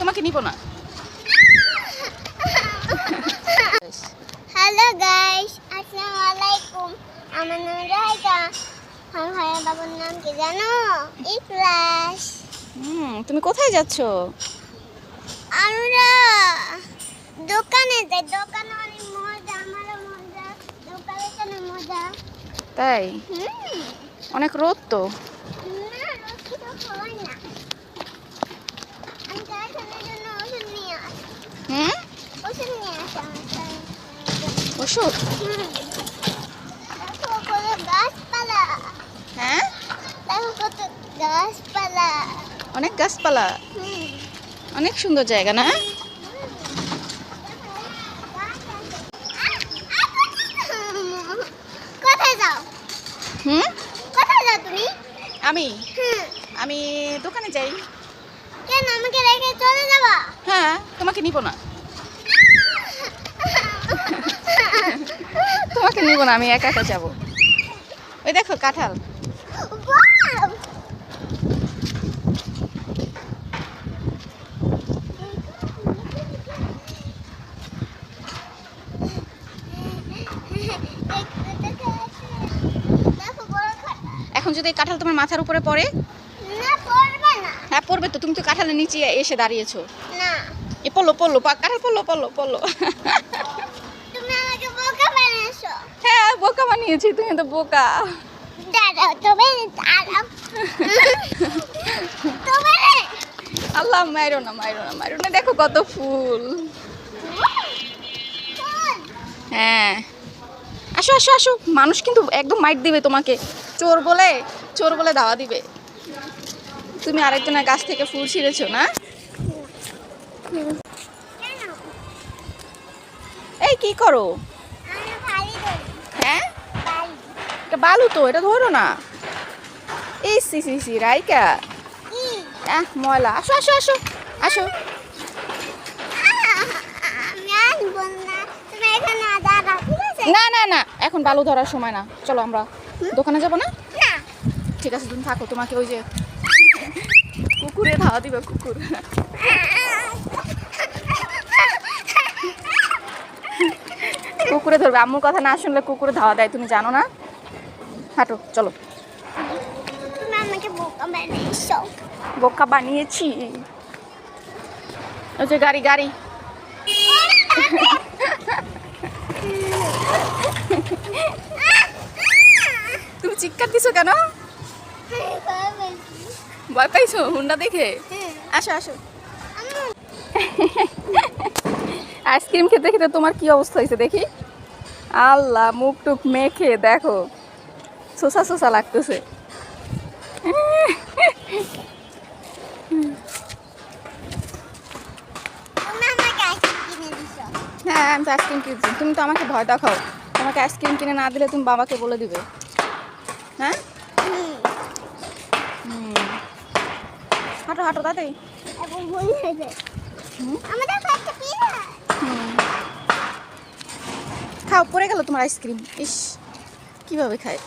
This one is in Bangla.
তোমাকে নিব না। হ্যালো গাইস আসসালামু আলাইকুম আমার নাম রাইকা আমার ভাইয়ের বাবার নাম কি জানো? ইকলাস। হুম তুমি কোথায় যাচ্ছ? আমরা দোকানে যাই। দোকানে অনেক মজা আমারও মজা। দোকানে কেন মজা? তাই? অনেক রোদ তো। না রক্ষিত হয় না। ওষুধ? হ্যাঁ? অনেক গাছপালা। অনেক সুন্দর জায়গা না? কোথায় যাও? হুম? কোথায় যাও তুমি? আমি? আমি দোকানে যাই। কেন? আমাকে রেখে চলে যাবা? হ্যাঁ তোমাকে নিব না। তোমাকে নিব না আমি একা একা যাব। ওই দেখো কাঁঠাল। এখন যদি কাঁঠাল তোমার মাথার উপরে পড়ে হ্যাঁ পড়বে তো। তুমি তো কাঁঠালের নিচে এসে দাঁড়িয়েছো। না। এ পড়ল পড়ল পা- কাঁঠাল পড়ল পড়ল পড়ল। তুমি আমাকে বোকা বানিয়েছো। হ্যাঁ বোকা বানিয়েছি তুমি তো বোকা। দাঁড়াও দাঁড়াও। আল্লাহ মাইরো না মাইরো না মাইরো না। দেখো কত ফুল। হ্যাঁ। আসো আসো আসো। মানুষ কিন্তু একদম মাইট দিবে তোমাকে। চোর বলে চোর বলে দাওয়া দিবে। তুমি আরেকজনের গাছ থেকে ফুল ছিঁড়েছো না? এই কি করো? হ্যাঁ? এটা বালু তো এটা ধরো না। এই সি সি সি রাইকা। আহ ময়লা। আসো আসো আসো আসো। না না না এখন বালু ধরার সময় না। চলো আমরা দোকানে যাব না। ঠিক আছে তুমি থাকো। তোমাকে ওই যে কুকুরে ধাওয়া দিবে কুকুর। কুকুরে ধরবে। আম্মুর কথা না শুনলে কুকুরে ধাওয়া দেয় তুমি জানো না? হাঁটো চলো। বোকা বানিয়েছি। ওই যে গাড়ি গাড়ি। তুমি চিৎকার দিছো কেন? ভয় পাইছো হুন্ডা দেখে? আসো আসো। আইসক্রিম খেতে খেতে তোমার কি অবস্থা হয়েছে দেখি? আল্লাহ মুখ টুক মেখে দেখো শোষা শোষা লাগতেছে। হ্যাঁ আমি তো আইসক্রিম কিনছি। তুমি তো আমাকে ভয় দেখাও। তোমাকে আইসক্রিম কিনে না দিলে তুমি বাবাকে বলে দিবে। হ্যাঁ? হাঁটো হাঁটো তাতে খাও পরে গেল তোমার আইসক্রিম ইস কীভাবে খায়?